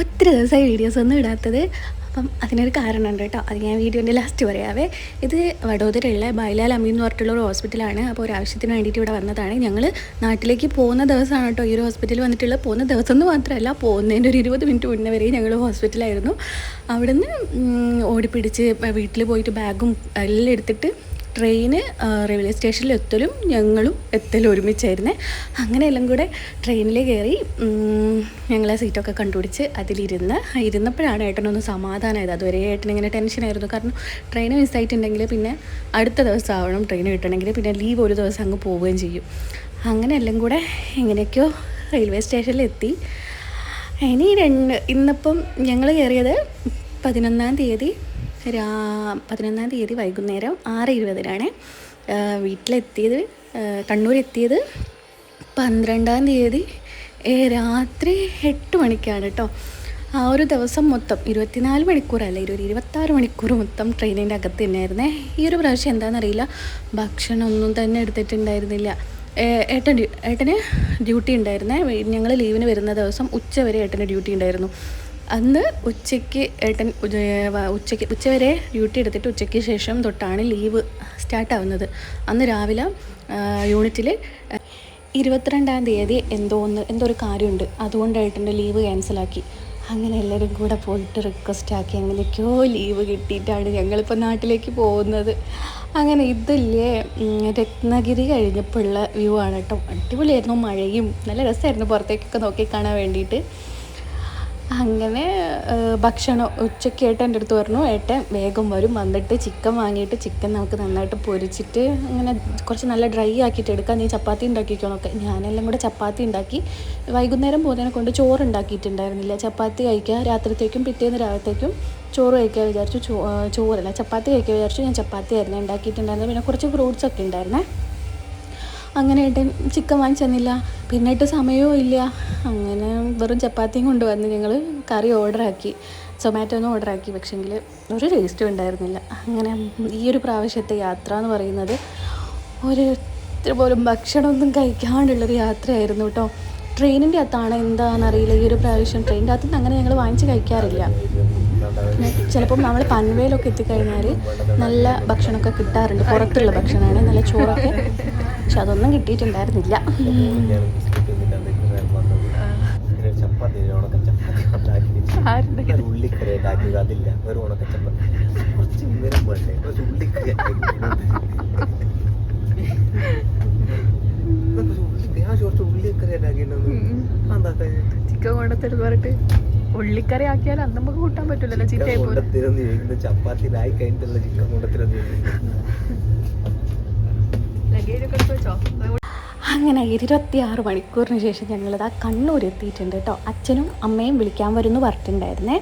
ഒത്തിരി ദിവസമായി വീഡിയോസ് ഒന്നും ഇടാത്തത്. അപ്പം അതിനൊരു കാരണമുണ്ട് കേട്ടോ. അത് ഞാൻ വീഡിയോന്റെ ലാസ്റ്റ് പറയാവേ. ഇത് വഡോദരയുള്ള ബൈലാൽ അമീൻ എന്ന് പറഞ്ഞിട്ടുള്ള ഒരു ഹോസ്പിറ്റലാണ് അപ്പോൾ ഒരു ആവശ്യത്തിന് വേണ്ടിയിട്ട് ഇവിടെ വന്നതാണ്. ഞങ്ങൾ നാട്ടിലേക്ക് പോകുന്ന ദിവസമാണ് കേട്ടോ. ഈ ഒരു ഹോസ്പിറ്റലിൽ വന്നിട്ടുള്ള പോകുന്ന ദിവസം എന്ന് മാത്രമല്ല പോകുന്നതിന്റെ ഒരു ഇരുപത് മിനിറ്റ് മുന്നേ വരെ ഞങ്ങൾ ഹോസ്പിറ്റലായിരുന്നു അവിടുന്ന് ഓടിപ്പിടിച്ച് വീട്ടിൽ പോയിട്ട് ബാഗും എല്ലാം എടുത്തിട്ട് ട്രെയിന് റെയിൽവേ സ്റ്റേഷനിൽ എത്തലും ഞങ്ങളും എത്തലും ഒരുമിച്ചായിരുന്നേ. അങ്ങനെ എല്ലാം കൂടെ ട്രെയിനിൽ കയറി ഞങ്ങളെ സീറ്റൊക്കെ കണ്ടുപിടിച്ച് അതിലിരുന്ന് ഇരുന്നപ്പോഴാണ് ഏട്ടനൊന്ന് സമാധാനമായത് അതുവരെ ഏട്ടൻ ഇങ്ങനെ ടെൻഷനായിരുന്നു. കാരണം ട്രെയിൻ മിസ്സായിട്ടുണ്ടെങ്കിൽ പിന്നെ അടുത്ത ദിവസം ആവണം ട്രെയിൻ കിട്ടണമെങ്കിൽ. പിന്നെ ലീവ് ഒരു ദിവസം അങ്ങ് പോവുകയും ചെയ്യും. അങ്ങനെ എല്ലാം കൂടെ എങ്ങനെയൊക്കെയോ റെയിൽവേ സ്റ്റേഷനിൽ എത്തി. ഇനി രണ്ട് ഇന്നിപ്പം ഞങ്ങൾ കയറിയത് പതിനൊന്നാം തീയതി രാ പതിനൊന്നാം തീയതി വൈകുന്നേരം ആറ് ഇരുപതിനാണ് വീട്ടിലെത്തിയത് കണ്ണൂരെത്തിയത് പന്ത്രണ്ടാം തീയതി രാത്രി എട്ട് മണിക്കാണ് കേട്ടോ ആ ഒരു ദിവസം മൊത്തം ഇരുപത്തിനാല് മണിക്കൂറല്ല ഒരു ഇരുപത്താറ് മണിക്കൂർ മൊത്തം ട്രെയിനിന്റെ അകത്ത് തന്നെയായിരുന്നേ. ഈ ഒരു പ്രാവശ്യം എന്താണെന്നറിയില്ല ഭക്ഷണമൊന്നും തന്നെ എടുത്തിട്ടുണ്ടായിരുന്നില്ല. ഏട്ടൻ ഏട്ടന് ഡ്യൂട്ടി ഉണ്ടായിരുന്നേ ഞങ്ങൾ ലീവിന് വരുന്ന ദിവസം ഉച്ച വരെ ഏട്ടന് ഡ്യൂട്ടി ഉണ്ടായിരുന്നു. അന്ന് ഉച്ചയ്ക്ക് ഏട്ടൻ ഉച്ചയ്ക്ക് ഉച്ചവരെ ഡ്യൂട്ടി എടുത്തിട്ട് ഉച്ചയ്ക്ക് ശേഷം തൊട്ടാണ് ലീവ് സ്റ്റാർട്ടാവുന്നത്. അന്ന് രാവിലെ യൂണിറ്റിൽ ഇരുപത്തിരണ്ടാം തീയതി എന്തോ ഒന്ന് എന്തോ ഒരു കാര്യമുണ്ട്. അതുകൊണ്ട് ഏട്ടന്റെ ലീവ് ക്യാൻസലാക്കി. അങ്ങനെ എല്ലാവരും കൂടെ പോയിട്ട് റിക്വസ്റ്റ് ആക്കി. അങ്ങനെയൊക്കെയോ ലീവ് കിട്ടിയിട്ടാണ് ഞങ്ങളിപ്പോൾ നാട്ടിലേക്ക് പോകുന്നത്. അങ്ങനെ ഇതില്ലേ രത്നഗിരി കഴിഞ്ഞപ്പോഴുള്ള വ്യൂ ആണ് കേട്ടോ. അടിപൊളിയായിരുന്നു മഴയും നല്ല രസമായിരുന്നു പുറത്തേക്കൊക്കെ നോക്കി കാണാൻ വേണ്ടിയിട്ട്. അങ്ങനെ ഭക്ഷണം ഉച്ചയ്ക്ക് ഏട്ടൻ എന്റെ അടുത്ത് പറഞ്ഞു ഏട്ടൻ വേഗം വരും വന്നിട്ട് ചിക്കൻ വാങ്ങിയിട്ട് ചിക്കൻ നമുക്ക് നന്നായിട്ട് പൊരിച്ചിട്ട് അങ്ങനെ കുറച്ച് നല്ല ഡ്രൈ ആക്കിയിട്ട് എടുക്കാം നീ ചപ്പാത്തി ഉണ്ടാക്കിക്കോണൊക്കെ ഞാനെല്ലാം കൂടെ ചപ്പാത്തി ഉണ്ടാക്കി വൈകുന്നേരം പോകുന്നതിനെ കൊണ്ട് ചോറ് ഉണ്ടാക്കിയിട്ടുണ്ടായിരുന്നില്ല. ചപ്പാത്തി കഴിക്കുക രാത്രിത്തേക്കും പിറ്റേന്ന് രാവിലത്തേക്കും ചോറ് കഴിക്കാൻ വിചാരിച്ചു. ചോ ചോറല്ല ചപ്പാത്തി കഴിക്കാൻ വിചാരിച്ചു. ഞാൻ ചപ്പാത്തി ആയിരുന്നു ഉണ്ടാക്കിയിട്ടുണ്ടായിരുന്നത്. പിന്നെ കുറച്ച് ഫ്രൂട്ട്സ് ഒക്കെ ഉണ്ടായിരുന്നേ. അങ്ങനെ ഏട്ടൻ ചിക്കൻ വാങ്ങിച്ചു തന്നില്ല പിന്നിട്ട് സമയവും ഇല്ല. അങ്ങനെ വെറും ചപ്പാത്തിയും കൊണ്ടുവന്ന് ഞങ്ങൾ കറി ഓർഡറാക്കി. സൊമാറ്റോ ഒന്നും ഓർഡറാക്കി. പക്ഷെങ്കിൽ ഒരു ടേസ്റ്റും ഉണ്ടായിരുന്നില്ല. അങ്ങനെ ഈ ഒരു പ്രാവശ്യത്തെ യാത്ര എന്ന് പറയുന്നത് ഒരു ഇത്തിരി പോലും ഭക്ഷണമൊന്നും കഴിക്കാണ്ടുള്ളൊരു യാത്രയായിരുന്നു കേട്ടോ ട്രെയിനിന്റെ അകത്താണ് എന്താണെന്നറിയില്ല ഈ ഒരു പ്രാവശ്യം ട്രെയിനിന്റെ അകത്തുനിന്ന് അങ്ങനെ ഞങ്ങൾ വാങ്ങിച്ച് കഴിക്കാറില്ല. ചിലപ്പം നമ്മൾ പൻവേലൊക്കെ എത്തിക്കഴിഞ്ഞാൽ നല്ല ഭക്ഷണമൊക്കെ കിട്ടാറുണ്ട്. പുറത്തുള്ള ഭക്ഷണമാണ്. നല്ല ചോറൊക്കെ പക്ഷെ അതൊന്നും കിട്ടിയിട്ടുണ്ടായിരുന്നില്ല. ചപ്പാത്തി ഉണക്ക ചപ്പാത്തി ഉണ്ടാക്കി ഉള്ളിക്കറി ഉണ്ടാക്കി അതില്ല ഒരു ഉണക്ക ചപ്പാത്തി കുറച്ച് വേണ്ടേ കുറച്ച് ഉള്ളിക്കറി ചിക്കൻ കൊണ്ടത്തരുന്ന് പറഞ്ഞിട്ട് ഉള്ളിക്കറി ആക്കിയാൽ അന്ന് നമുക്ക് കൂട്ടാൻ പറ്റൂലല്ലോ ചിക്കൻ കൊണ്ടത്തിരുന്ന് കൊണ്ടത്തിരന്ന് ചോദിക്കുന്നത് ചപ്പാത്തിയിലായി കഴിഞ്ഞിട്ടുള്ള ചിക്കൻ കൊണ്ടത്തിരുന്ന് ചോദിക്കുന്നത് ലഗേജ് ഇരുപത്തി വെച്ചോ അങ്ങനെ മണിക്കൂറിന് ശേഷം ഞങ്ങളിതാ കണ്ണൂർ എത്തിയിട്ടുണ്ട് കേട്ടോ. അച്ഛനും അമ്മയും വിളിക്കാൻ വരുമെന്ന് പറഞ്ഞിട്ടുണ്ടായിരുന്നേ.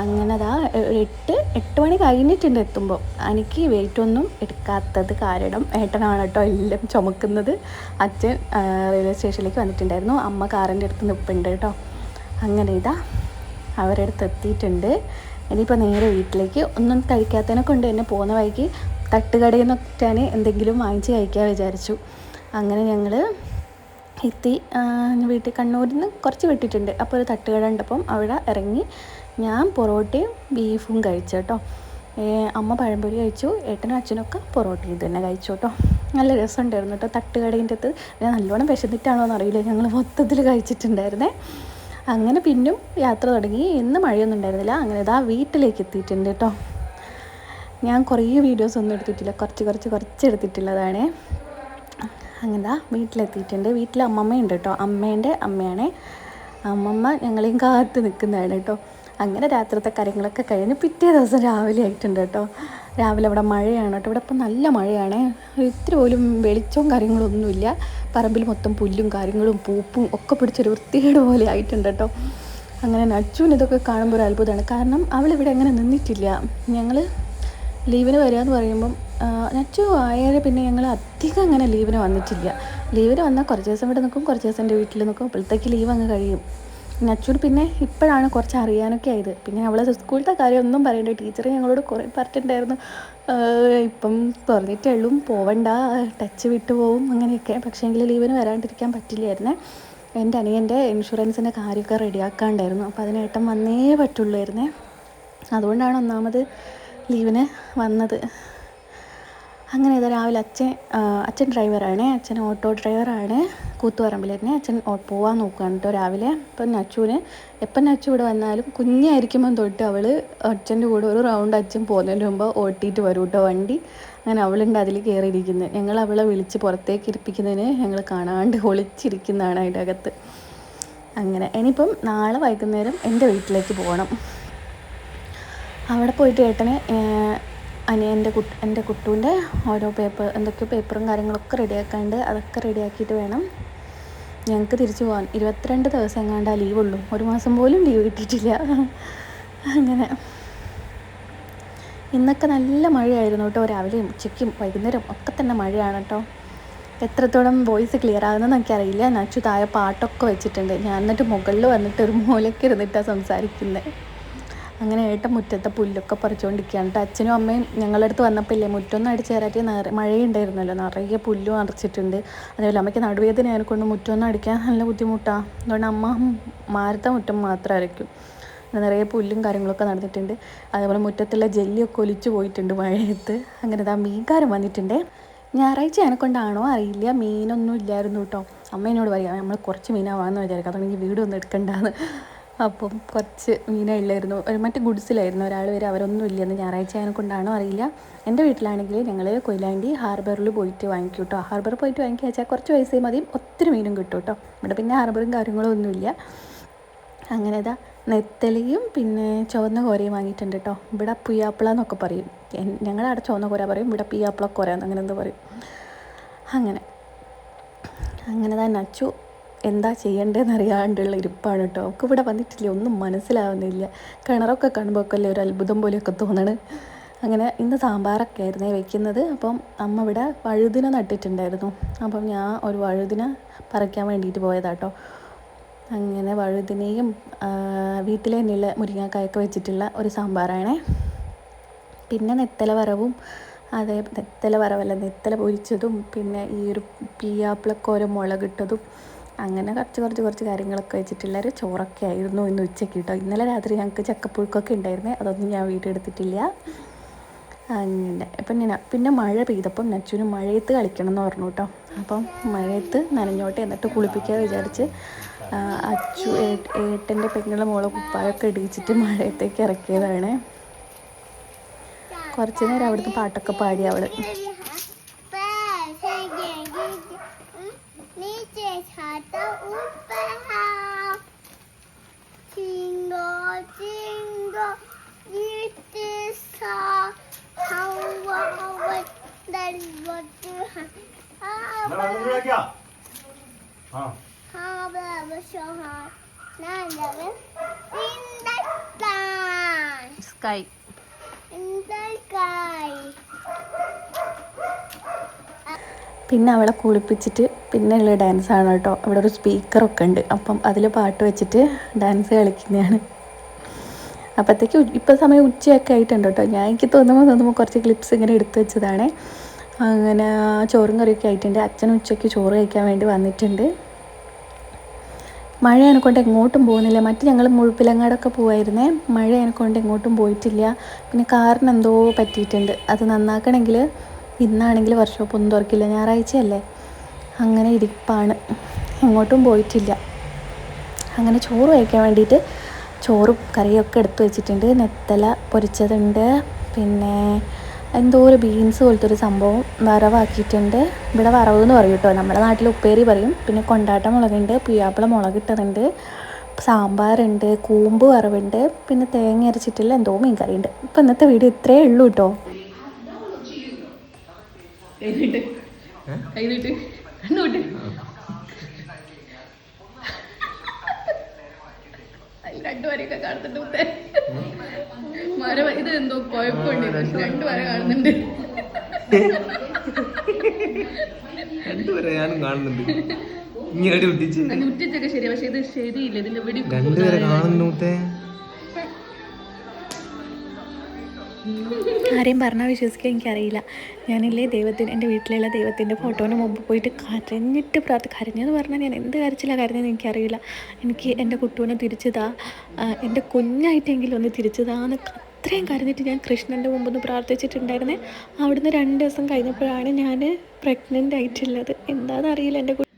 അങ്ങനെ അതാ ഒരു എട്ട് എട്ട് മണി കഴിഞ്ഞിട്ടുണ്ട് എത്തുമ്പോൾ എനിക്ക് വെയിറ്റ് ഒന്നും എടുക്കാത്തത് കാരണം ഏട്ടനാണ് കേട്ടോ എല്ലാം ചുമക്കുന്നത്. അച്ഛൻ റെയിൽവേ സ്റ്റേഷനിലേക്ക് വന്നിട്ടുണ്ടായിരുന്നു. അമ്മ കാറിന്റെ അടുത്ത് നിൽപ്പുണ്ട് കേട്ടോ. അങ്ങനെ ഇതാ അവരുടെ അടുത്ത് എത്തിയിട്ടുണ്ട്. ഇനിയിപ്പോൾ നേരെ വീട്ടിലേക്ക് ഒന്നും കഴിക്കാത്തതിനെ കൊണ്ട് തന്നെ പോകുന്ന വഴിക്ക് തട്ടുകടയിൽ നിന്നൊക്കെയാണ് എന്തെങ്കിലും വാങ്ങിച്ച് കഴിക്കാൻ വിചാരിച്ചു. അങ്ങനെ ഞങ്ങൾ എത്തി വീട്ടിൽ കണ്ണൂരിൽ നിന്ന് കുറച്ച് വിട്ടിട്ടുണ്ട്. അപ്പോൾ ഒരു തട്ടുകട ഉണ്ടപ്പം അവിടെ ഇറങ്ങി ഞാൻ പൊറോട്ടയും ബീഫും കഴിച്ചു കേട്ടോ. അമ്മ പഴംപൊരി കഴിച്ചു ഏട്ടനും അച്ഛനൊക്കെ പൊറോട്ട ഇത് തന്നെ കഴിച്ചു കേട്ടോ. നല്ല രസമുണ്ടായിരുന്നു കേട്ടോ തട്ടുകടേന്റെ അടുത്ത് ഞാൻ നല്ലോണം വിശന്നിട്ടാണോ എന്നറിയില്ല ഞങ്ങൾ മൊത്തത്തിൽ കഴിച്ചിട്ടുണ്ടായിരുന്നേ. അങ്ങനെ പിന്നും യാത്ര തുടങ്ങി. ഇന്ന് മഴയൊന്നും ഉണ്ടായിരുന്നില്ല. അങ്ങനെ ഇതാ വീട്ടിലേക്ക് എത്തിയിട്ടുണ്ട് കേട്ടോ. ഞാൻ കുറേ വീഡിയോസ് ഒന്നും എടുത്തിട്ടില്ല. കുറച്ച് കുറച്ച് കുറച്ച് എടുത്തിട്ടുള്ളതാണേ. അങ്ങനെ വീട്ടിലെത്തിയിട്ടുണ്ട്. വീട്ടിൽ അമ്മമ്മയുണ്ട് കേട്ടോ അമ്മേന്റെ അമ്മയാണേ. അമ്മമ്മ ഞങ്ങളെയും കാത്ത് നിൽക്കുന്നതാണ് കേട്ടോ അങ്ങനെ രാത്രിത്തെ കാര്യങ്ങളൊക്കെ കഴിഞ്ഞ് പിറ്റേ ദിവസം രാവിലെ ആയിട്ടുണ്ട് കേട്ടോ രാവിലെ ഇവിടെ മഴയാണ് കേട്ടോ ഇവിടെ ഇപ്പം നല്ല മഴയാണ്. ഇത്തിരി പോലും വെളിച്ചവും കാര്യങ്ങളൊന്നുമില്ല. പറമ്പിൽ മൊത്തം പുല്ലും കാര്യങ്ങളും പൂപ്പും ഒക്കെ പിടിച്ചൊരു വൃത്തികേട് പോലെ ആയിട്ടുണ്ട് കേട്ടോ അങ്ങനെ നച്ചുവിന് ഇതൊക്കെ കാണുമ്പോൾ ഒരു അത്ഭുതമാണ്. കാരണം അവളിവിടെ അങ്ങനെ നിന്നിട്ടില്ല. ഞങ്ങൾ ലീവിന് വരിക എന്ന് പറയുമ്പം നച്ചു ആയാൽ പിന്നെ ഞങ്ങൾ അധികം അങ്ങനെ ലീവിന് വന്നിട്ടില്ല. ലീവിന് വന്നാൽ കുറച്ച് ദിവസം ഇവിടെ നിൽക്കും കുറച്ച് ദിവസം എന്റെ വീട്ടിൽ നിൽക്കും. അപ്പോഴത്തേക്ക് ലീവ് അങ്ങ് കഴിയും. നച്ചൂന് പിന്നെ ഇപ്പോഴാണ് കുറച്ച് അറിയാനൊക്കെ ആയത്. പിന്നെ അവളെ സ്കൂളിലത്തെ കാര്യമൊന്നും പറയണ്ട. ടീച്ചർ ഞങ്ങളോട് കുറേ പറഞ്ഞിട്ടുണ്ടായിരുന്നു. ഇപ്പം തുറന്നിട്ടേ ഉള്ളൂ പോവണ്ട ടച്ച് വിട്ടു പോവും അങ്ങനെയൊക്കെ. പക്ഷേ എങ്കിൽ ലീവിന് വരാണ്ടിരിക്കാൻ പറ്റില്ലായിരുന്നേ. എന്റെ അനിയന്റെ ഇൻഷുറൻസിന്റെ കാര്യമൊക്കെ റെഡിയാക്കാണ്ടായിരുന്നു. അപ്പോൾ അതിനേട്ടം വന്നേ പറ്റുള്ളായിരുന്നേ. അതുകൊണ്ടാണ് ഒന്നാമത് ലീവിന് വന്നത്. അങ്ങനെ ഇതാ രാവിലെ അച്ഛൻ അച്ഛൻ ഡ്രൈവറാണ്. അച്ഛൻ ഓട്ടോ ഡ്രൈവറാണ്. കൂത്തുപറമ്പിൽ തന്നെ അച്ഛൻ പോകാൻ നോക്കുകയാണ് കേട്ടോ രാവിലെ. അപ്പം നച്ചുവിന് എപ്പം നച്ചു ഇവിടെ വന്നാലും കുഞ്ഞായിരിക്കുമ്പം തൊട്ട് അവൾ അച്ഛന്റെ കൂടെ ഒരു റൗണ്ട് അച്ഛൻ പോകുന്നതിന് മുമ്പ് ഓട്ടിയിട്ട് വരും കേട്ടോ വണ്ടി. അങ്ങനെ അവളുണ്ട് അതിൽ കയറിയിരിക്കുന്നത്. ഞങ്ങൾ അവളെ വിളിച്ച് പുറത്തേക്ക് ഇരിപ്പിക്കുന്നതിന് ഞങ്ങൾ കാണാണ്ട് ഒളിച്ചിരിക്കുന്നതാണ് അതിന്റെ അകത്ത്. അങ്ങനെ ഇനിയിപ്പം നാളെ വൈകുന്നേരം എന്റെ വീട്ടിലേക്ക് പോകണം. അവിടെ പോയിട്ട് ഏട്ടന് അനിയന്റെ കുട്ട് എന്റെ കുട്ടൂന്റെ ഓരോ പേപ്പർ എന്തൊക്കെയോ പേപ്പറും കാര്യങ്ങളൊക്കെ റെഡിയാക്കാണ്ട് അതൊക്കെ റെഡിയാക്കിയിട്ട് വേണം ഞങ്ങൾക്ക് തിരിച്ചു പോകാൻ. ഇരുപത്തിരണ്ട് ദിവസം എങ്ങാണ്ടാ ലീവുള്ളൂ ഒരു മാസം പോലും ലീവ് കിട്ടിയിട്ടില്ല. അങ്ങനെ. ഇന്നൊക്കെ നല്ല മഴയായിരുന്നു കേട്ടോ. രാവിലെയും ഉച്ചയ്ക്കും വൈകുന്നേരം ഒക്കെ തന്നെ മഴയാണ് കേട്ടോ. എത്രത്തോളം വോയിസ് ക്ലിയർ ആകുന്നതെന്ന് എനിക്കറിയില്ല. നച്ചു താഴെ പാട്ടൊക്കെ വെച്ചിട്ടുണ്ട്. ഞാൻ എന്നിട്ട് മുകളിൽ വന്നിട്ട് ഒരു മൂലയ്ക്ക് ഇരുന്നിട്ടാണ് സംസാരിക്കുന്നത് അങ്ങനെ ഏട്ട മുറ്റത്തെ പുല്ലൊക്കെ പറിച്ചുകൊണ്ടിരിക്കുകയാണ് കേട്ടോ അച്ഛനും അമ്മയും ഞങ്ങളുടെ അടുത്ത് വന്നപ്പോൾ ഇല്ലേ മുറ്റൊന്നും അടിച്ച് കയറാറ്റി നിറ മഴയുണ്ടായിരുന്നല്ലോ. നിറയെ പുല്ലും അടച്ചിട്ടുണ്ട് അതേപോലെ അമ്മയ്ക്ക് നടുവേദന ആയതുകൊണ്ട് മുറ്റൊന്നും അടിക്കാൻ നല്ല ബുദ്ധിമുട്ടാണ് അതുകൊണ്ട് അമ്മ മാരത്തെ മുറ്റം മാത്രം അരയ്ക്കും. നിറയെ പുല്ലും കാര്യങ്ങളൊക്കെ നടന്നിട്ടുണ്ട്. അതേപോലെ മുറ്റത്തുള്ള ജെല്ലിയൊക്കെ ഒലിച്ചു പോയിട്ടുണ്ട് മഴയത്ത്. അങ്ങനെ ഇതാ മീൻകാരൻ വന്നിട്ടുണ്ട്. ഞായറാഴ്ച കൊണ്ടാണോ അറിയില്ല. മീനൊന്നും ഇല്ലായിരുന്നു കേട്ടോ അമ്മ എന്നോട് പറയാം നമ്മൾ കുറച്ച് മീനാവാന്ന് വിചാരിക്കാം. അതുകൊണ്ട് വീടൊന്നും എടുക്കണ്ടാന്ന്. അപ്പം കുറച്ച് മീനായില്ലായിരുന്നു ഒരു മറ്റേ ഗുഡ്സിലായിരുന്നു. ഒരാൾ വരെ അവരൊന്നും ഇല്ലെന്ന് ഞായറാഴ്ച ആയതിനെ കൊണ്ടാണോ അറിയില്ല. എന്റെ വീട്ടിലാണെങ്കിൽ ഞങ്ങൾ കൊയിലാണ്ടി ഹാർബറിൽ പോയിട്ട് വാങ്ങിക്കും കേട്ടോ ഹാർബറിൽ പോയിട്ട് വാങ്ങിക്കുക വെച്ചാൽ കുറച്ച് പൈസ മതിയും ഒത്തിരി മീനും കിട്ടും കേട്ടോ ഇവിടെ പിന്നെ ഹാർബറും കാര്യങ്ങളും ഒന്നുമില്ല. അങ്ങനെ ഇതാ നെത്തലിയും പിന്നെ ചുവന്ന കോരയും വാങ്ങിയിട്ടുണ്ട് കേട്ടോ ഇവിടെ പുയ്യാപ്പിള എന്നൊക്കെ പറയും. അവിടെ ചുവന്ന കോര പറയും. ഇവിടെ പിയാപ്പിള കോര അങ്ങനെ എന്തോ പറയും. അങ്ങനെ. അങ്ങനെ തന്നെ അച്ചു എന്താ ചെയ്യേണ്ടതെന്ന് അറിയാണ്ടുള്ള ഇരിപ്പാണ് കേട്ടോ. അവൾക്ക് ഇവിടെ വന്നിട്ടില്ല? ഒന്നും മനസ്സിലാവുന്നില്ല. കിണറൊക്കെ കാണുമ്പോൾ ഒക്കെ അല്ലേ ഒരു അത്ഭുതം പോലെയൊക്കെ തോന്നണ്. അങ്ങനെ ഇന്ന് സാമ്പാറൊക്കെ ആയിരുന്നേ വെക്കുന്നത്. അപ്പം അമ്മ ഇവിടെ വഴുതിന നട്ടിട്ടുണ്ടായിരുന്നു. അപ്പം ഞാൻ ഒരു വഴുതിന പറിക്കാൻ വേണ്ടിയിട്ട് പോയതാട്ടോ അങ്ങനെ വഴുതിനയും വീട്ടിലെ തന്നെയുള്ള മുരിങ്ങാക്കായൊക്കെ വെച്ചിട്ടുള്ള ഒരു സാമ്പാറാണേ. പിന്നെ നെത്തല വറവും അതേ നെത്തല വറവല്ല നെത്തല പൊരിച്ചതും പിന്നെ ഈ ഒരു പിയാപ്പിളക്കോര മുളകിട്ടതും അങ്ങനെ കുറച്ച് കുറച്ച് കുറച്ച് കാര്യങ്ങളൊക്കെ വെച്ചിട്ടുള്ള ഒരു ചോറൊക്കെ ആയിരുന്നു ഇന്ന് ഉച്ചയ്ക്ക് കേട്ടോ. ഇന്നലെ രാത്രി ഞങ്ങൾക്ക് ചക്കപ്പുഴുക്കൊക്കെ ഉണ്ടായിരുന്നേ. അതൊന്നും ഞാൻ വീഡിയോ അങ്ങനെ. ഇപ്പം ഞാൻ പിന്നെ മഴ പെയ്തപ്പം നച്ചുവിന് മഴയത്ത് കളിക്കണം എന്ന് പറഞ്ഞു കേട്ടോ. അപ്പം മഴയത്ത് നനഞ്ഞോട്ടെ എന്നിട്ട് കുളിപ്പിക്കാൻ വിചാരിച്ച് അച്ചു ഏട്ടന്റെ പെങ്ങളുടെ മോളെ കുപ്പായൊക്കെ ഇടിച്ചിട്ട് മഴയത്തേക്ക് ഇറക്കിയതാണ്. കുറച്ച് നേരം അവിടുന്ന് പാട്ടൊക്കെ പാടി അവൾ. സ്കൈ പിന്നെ അവളെ കുളിപ്പിച്ചിട്ട് പിന്നെ ഉള്ള ആണ് കേട്ടോ. അവിടെ ഒരു സ്പീക്കറൊക്കെ ഉണ്ട്. അപ്പം അതിൽ പാട്ട് വെച്ചിട്ട് ഡാൻസ് കളിക്കുന്നതാണ്. അപ്പോഴത്തേക്ക് ഇപ്പം സമയം ഉച്ചയൊക്കെ ആയിട്ടുണ്ട് കേട്ടോ. ഞാൻ എനിക്ക് തോന്നുമ്പോൾ തോന്നുമ്പോൾ കുറച്ച് ക്ലിപ്സ് ഇങ്ങനെ എടുത്തു വെച്ചതാണ്. അങ്ങനെ ചോറും കറിയൊക്കെ ആയിട്ടുണ്ട്. അച്ഛൻ ഉച്ചയ്ക്ക് ചോറ് കഴിക്കാൻ വേണ്ടി വന്നിട്ടുണ്ട്. മഴ കൊണ്ട് എങ്ങോട്ടും പോകുന്നില്ല. മറ്റ് ഞങ്ങൾ മുഴുപ്പിലങ്ങാടൊക്കെ പോകുമായിരുന്നേ മഴ കൊണ്ട് എങ്ങോട്ടും പോയിട്ടില്ല. പിന്നെ കാറിന് എന്തോ പറ്റിയിട്ടുണ്ട്. അത് നന്നാക്കണമെങ്കിൽ ഇന്നാണെങ്കിൽ വർക്ക്ഷോപ്പ് ഒന്നും തുറക്കില്ല. ഞായറാഴ്ചയല്ലേ. അങ്ങനെ ഇരിപ്പാണ്. എങ്ങോട്ടും പോയിട്ടില്ല. അങ്ങനെ ചോറ് കഴിക്കാൻ വേണ്ടിയിട്ട് ചോറും കറിയൊക്കെ എടുത്ത് വെച്ചിട്ടുണ്ട്. നെത്തല പൊരിച്ചതുണ്ട്. പിന്നെ എന്തോ ഒരു ബീൻസ് പോലത്തെ ഒരു സംഭവം വറവാക്കിയിട്ടുണ്ട്. ഇവിടെ വറവ് എന്ന് പറയും കേട്ടോ. നമ്മുടെ നാട്ടിൽ ഉപ്പേരി പറയും. പിന്നെ കൊണ്ടാട്ട മുളകുണ്ട് പിയാപ്പിള മുളക് ഇട്ടതുണ്ട് സാമ്പാറുണ്ട് കൂമ്പ് വറവുണ്ട് പിന്നെ തേങ്ങ അരച്ചിട്ടുള്ള എന്തോ മീൻ കറിയുണ്ട് ഇപ്പം ഇന്നത്തെ വീഡിയോ ഇത്രയേ ഉള്ളൂ കേട്ടോ. രണ്ടുപേരെയൊക്കെ കാണുന്നുണ്ട് മര ഇത് എന്തോ കുഴപ്പമുണ്ട്. രണ്ട് വര കാണുന്നുണ്ട്. രണ്ട് വര ഞാനും കാണുന്നുണ്ട്. ഇങ്ങനെ ഉറ്റിച്ച് ഉറ്റിച്ചൊക്കെ ശരി പക്ഷെ ഇത് ശരിയില്ല. ഇതിന്റെ വെടി രണ്ട് വര കാണുന്നൂട്ടേ ആരെയും പറഞ്ഞാ വിശ്വസിക്കാൻ എനിക്കറിയില്ല. ഞാനില്ലേ ദൈവത്തിന് എന്റെ വീട്ടിലുള്ള ദൈവത്തിന്റെ ഫോട്ടോന് മുമ്പ് പോയിട്ട് കരഞ്ഞിട്ട് പ്രാർത്ഥി കരഞ്ഞെന്ന് പറഞ്ഞാൽ ഞാൻ എന്ത് കരച്ചില്ല കരഞ്ഞെന്ന് എനിക്കറിയില്ല. എനിക്ക് എന്റെ കുട്ടുവിനെ തിരിച്ചതാ. എന്റെ കുഞ്ഞായിട്ടെങ്കിലും ഒന്ന് തിരിച്ചതാന്ന് അത്രയും കരുതിയിട്ട് ഞാൻ കൃഷ്ണന്റെ മുമ്പൊന്ന് പ്രാർത്ഥിച്ചിട്ടുണ്ടായിരുന്നേ. അവിടുന്ന് രണ്ട് ദിവസം കഴിഞ്ഞപ്പോഴാണ് ഞാൻ പ്രഗ്നന്റ് ആയിട്ടുള്ളത്. എന്താണെന്നറിയില്ല എന്റെ